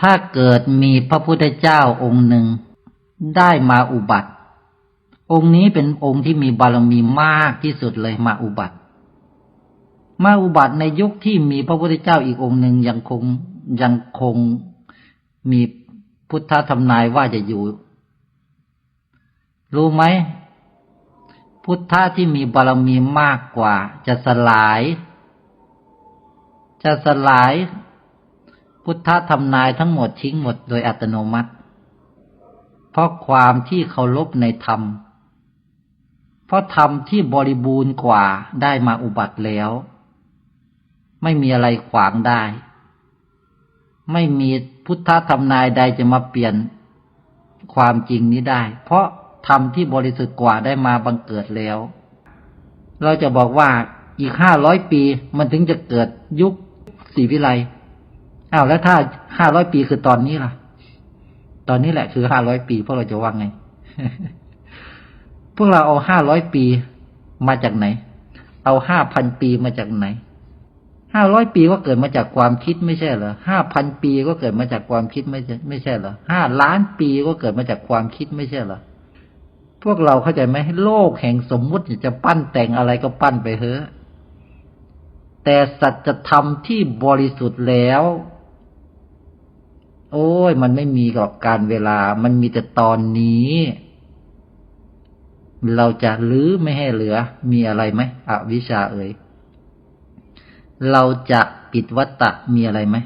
ถ้าเกิดมีพระพุทธเจ้าองค์หนึ่ง ได้มาอุบัติ องค์นี้เป็นองค์ที่มีบารมีมากที่สุดเลยมาอุบัติ มาอุบัติในยุคที่มีพระพุทธเจ้าอีกองค์หนึ่งยังคงยังคงมีพุทธธรรมนายว่าจะอยู่ รู้ไหม พุทธะที่มีบารมีมากกว่า จะสลาย จะสลาย พุทธะทำนายทั้งหมดทิ้งหมดโดยอัตโนมัติ เพราะความที่เคารพในธรรม เพราะธรรมที่บริบูรณ์กว่าได้มาอุบัติแล้ว ไม่มีอะไรขวางได้ ไม่มีพุทธธรรมนายใดจะมาเปลี่ยนความจริงนี้ได้ เพราะธรรมที่บริสุทธิ์กว่าได้มาบังเกิดแล้ว เราจะบอกว่าอีกห้าร้อยปีมันถึงจะเกิดยุคศรีวิไล อ้าวแล้วถ้าห้าร้อยปีคือตอนนี้ล่ะ ตอนนี้แหละคือห้าร้อยปีพวกเราจะว่างไง พวกเราเอาห้าร้อยปีมาจากไหน เอาห้าพันปีมาจากไหนห้าร้อยปีก็เกิดมาจากความคิดไม่ใช่เหรอห้าพันปีก็เกิดมาจากความคิดไม่ใช่ไม่ใช่เหรอห้าล้านปีก็เกิดมาจากความคิดไม่ใช่เหรอพวกเราเข้าใจไหมโลกแห่งสมมุติจะปั้นแต่งอะไรก็ปั้นไปเถอะแต่สัจธรรมที่บริสุทธิ์แล้ว โอ้ย มันไม่มีกับการเวลา มันมีแต่ตอนนี้ เราจะลื้อไม่ให้เหลือ มีอะไรไหมอวิชชาเอ่ยเราจะปิดวัตตะมีอะไรไหม